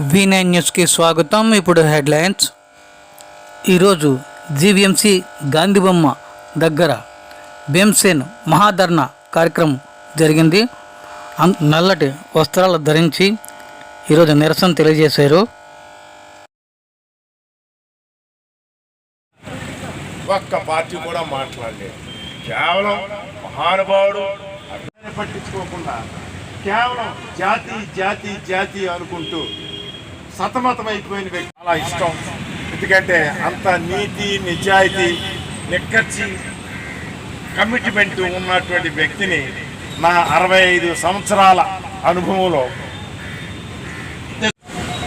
V nine న్యూస్కి స్వాగతం. ఇప్పుడు హెడ్లైన్స్. ఈరోజు జీవీఎంసీ గాంధీబొమ్మ దగ్గర భీమ్సేన్ మహాధర్ణ కార్యక్రమం జరిగింది. నల్లటి వస్త్రాలు ధరించి ఈరోజు నిరసన తెలియజేశారు. ఒక్క పార్టీ కూడా మాట్లాడలేదు. కేవలం మహానుభావుడు పట్టించుకోకుండా కేవలం జాతి జాతి జాతి అనుకుంటూ సతమతమైపోయిన వ్యక్తి. చాలా ఇష్టం. ఎందుకంటే అంత నీతి నిజాయితీ నిక్కచ్చి కమిట్మెంట్ ఉన్నటువంటి వ్యక్తిని నా అరవై ఐదు సంవత్సరాల అనుభవంలో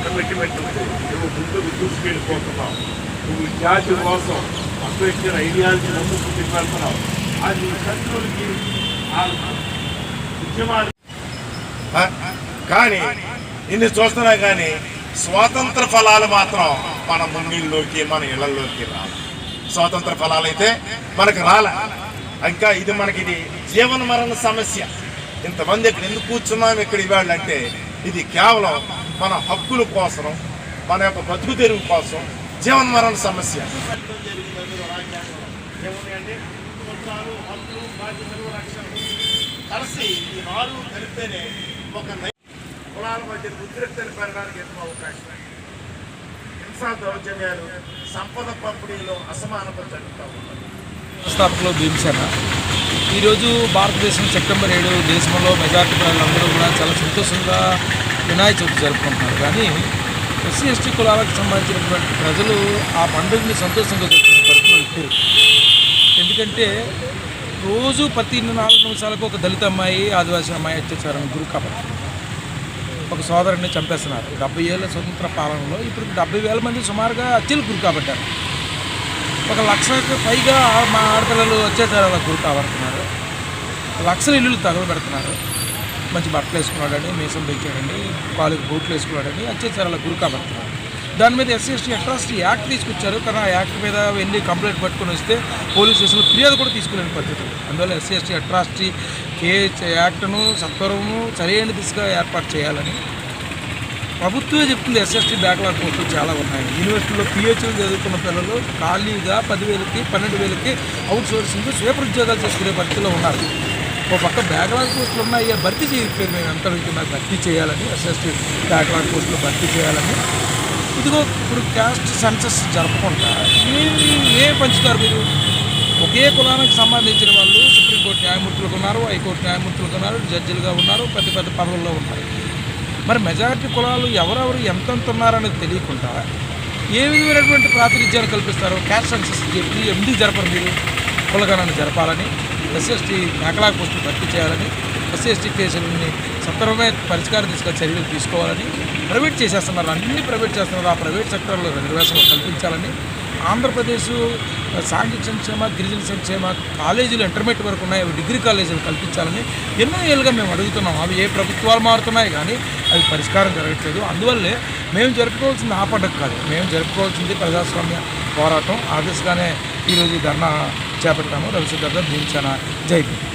కమిట్మెంట్ ఉంది. నువ్వు ముందుకు దూసుకెళ్ళిపోతున్నావు నువ్వు జాతి కోసం అప్పగించిన ఐడియాలజీ ముందుకు తీసుకెళ్తున్నావు అది శత్రువులకి ఉద్యమాలు కానీ ఇన్ని చూస్తున్నా కానీ స్వాతంత్ర ఫలాలు మాత్రం మన ముంగిళ్ళలోకి మన ఇళ్ళలోకి రాలి స్వాతంత్ర ఫలాలు అయితే మనకు రాలే. ఇంకా ఇది మనకి ఇది జీవన మరణ సమస్య. ఇంతమంది ఇక్కడ ఎందుకు కూర్చున్నాం ఇక్కడ ఇవాళ అంటే ఇది కేవలం మన హక్కుల కోసం మన యొక్క బతుకు తెరువు కోసం జీవన మరణ సమస్య. కలిసి ఈ నాలుగు కలిపితేనే ఒక కులాల మధ్య ఉద్రిక్తలు పెరగడానికి ఎక్కువ అవకాశం. హింసా దౌర్జన్యాలు సంపద పంపిణీలో అసమానత జరుగుతూ ఉంటుంది వ్యవస్థాపకులు భీమసేన. ఈరోజు భారతదేశం సెప్టెంబర్ ఏడు దేశంలో మెజార్టీ ప్రజలందరూ కూడా చాలా సంతోషంగా వినాయక చవితి జరుపుకుంటున్నారు. కానీ ఎస్సీ ఎస్టీ కులాలకు సంబంధించినటువంటి ప్రజలు ఆ పండుగని సంతోషంగా జరుపుకునే పరిస్థితులు లేరు ఎందుకంటే రోజు ప్రతి నాలుగు నిమిషాలకు ఒక దళిత అమ్మాయి ఆదివాసీ అమ్మాయి అత్యాచారం గురి కాబట్టి. ఒక సోదరుని చంపేస్తున్నారు. డెబ్బై ఏళ్ళ స్వతంత్ర పాలనలో ఇప్పుడు డెబ్బై వేల మంది సుమారుగా హత్యలు గురి కాబట్టారు ఒక లక్షకు పైగా మా ఆడపిల్లలు అత్యాచారాలకు గురి కాబడుతున్నారు లక్షల ఇల్లులు తగలబెడుతున్నారు. మంచి బట్టలు వేసుకున్నాడని మీసం పెంచాడని కాలుకి బూట్లు వేసుకున్నాడని అత్యాచారాలకు గురి కాబడుతున్నారు దాని మీద ఎస్సీ ఎస్టీ అట్రాసిటీ యాక్ట్ తీసుకొచ్చారు. కానీ ఆ యాక్ట్ మీద వెళ్ళి కంప్లైంట్ పట్టుకొని వస్తే పోలీస్ స్టేషన్లో ఫిర్యాదు కూడా తీసుకోలేని పద్ధతి అందువల్ల ఎస్సీ ఎస్టీ అట్రాసిటీ కే యాక్ట్ను సత్వరము సరైన దిశగా ఏర్పాటు చేయాలని ప్రభుత్వమే చెప్తుంది. ఎస్ఎస్టీ బ్యాక్లాగ్ పోస్టులు చాలా ఉన్నాయి. యూనివర్సిటీలో పిహెచ్లు చదువుకున్న పిల్లలు ఖాళీగా పదివేలకి పన్నెండు వేలకి అవుట్ సోర్సింగ్ స్వీపర్ ఉద్యోగాలు చేసుకునే పరిస్థితిలో ఉన్నారు. ఓ పక్క బ్యాక్లాగ్ పోస్టులు ఉన్నాయి. భర్తీ చేయట్లేదు మేము ఎంత అడుగుతున్నారు భర్తీ చేయాలని ఎస్ఎస్టీ బ్యాక్లాగ్ పోస్టులు భర్తీ చేయాలని. ఇదిగో ఇప్పుడు క్యాస్ట్ సెన్సస్ జరపకుండా ఏమి ఏ పంచుతారు మీరు? ఒకే కులానికి సంబంధించిన వాళ్ళు సుప్రీంకోర్టు న్యాయమూర్తులకు ఉన్నారు హైకోర్టు న్యాయమూర్తులకు ఉన్నారు జడ్జిలుగా ఉన్నారు పెద్ద పెద్ద పదవుల్లో ఉన్నారు. మరి మెజారిటీ కులాలు ఎవరెవరు ఎంతెంత ఉన్నారనేది తెలియకుండా ఏ విధమైనటువంటి ప్రాతినిధ్యాలు కల్పిస్తారు క్యాస్ట్ సెన్సస్ చెప్పి ఎండి జరపరు మీరు? కులగణాన్ని జరపాలని ఎస్ఎస్టీ మేకలా పోస్టులు భర్తీ చేయాలని ఎస్సీఎస్టీ కేసులని సత్వరమే పరిష్కారం తీసుకొని చర్యలు తీసుకోవాలని ప్రైవేట్ చేసేస్తున్నారు. అన్ని ప్రైవేట్ చేస్తున్నారు. ఆ ప్రైవేట్ సెక్టర్లో రిజర్వేషన్లు కల్పించాలని ఆంధ్రప్రదేశ్ సాంఘిక సంక్షేమ గిరిజన సంక్షేమ కాలేజీలు ఇంటర్మీడియట్ వరకు ఉన్నాయి. అవి డిగ్రీ కాలేజీలు కల్పించాలని ఎన్నో ఏళ్ళుగా మేము అడుగుతున్నాం. అవి ఏ ప్రభుత్వాలు మారుతున్నాయి కానీ అవి పరిష్కారం జరగట్లేదు. అందువల్లే మేము జరుపుకోవాల్సింది ఆ పండుగ కాదు. మేము జరుపుకోవాల్సింది ప్రజాస్వామ్య పోరాటం. ఆ దిశగానే ఈరోజు ధర్నా చేపట్టాము. రవిశుద్ధ భీమసేన జై భీమ్.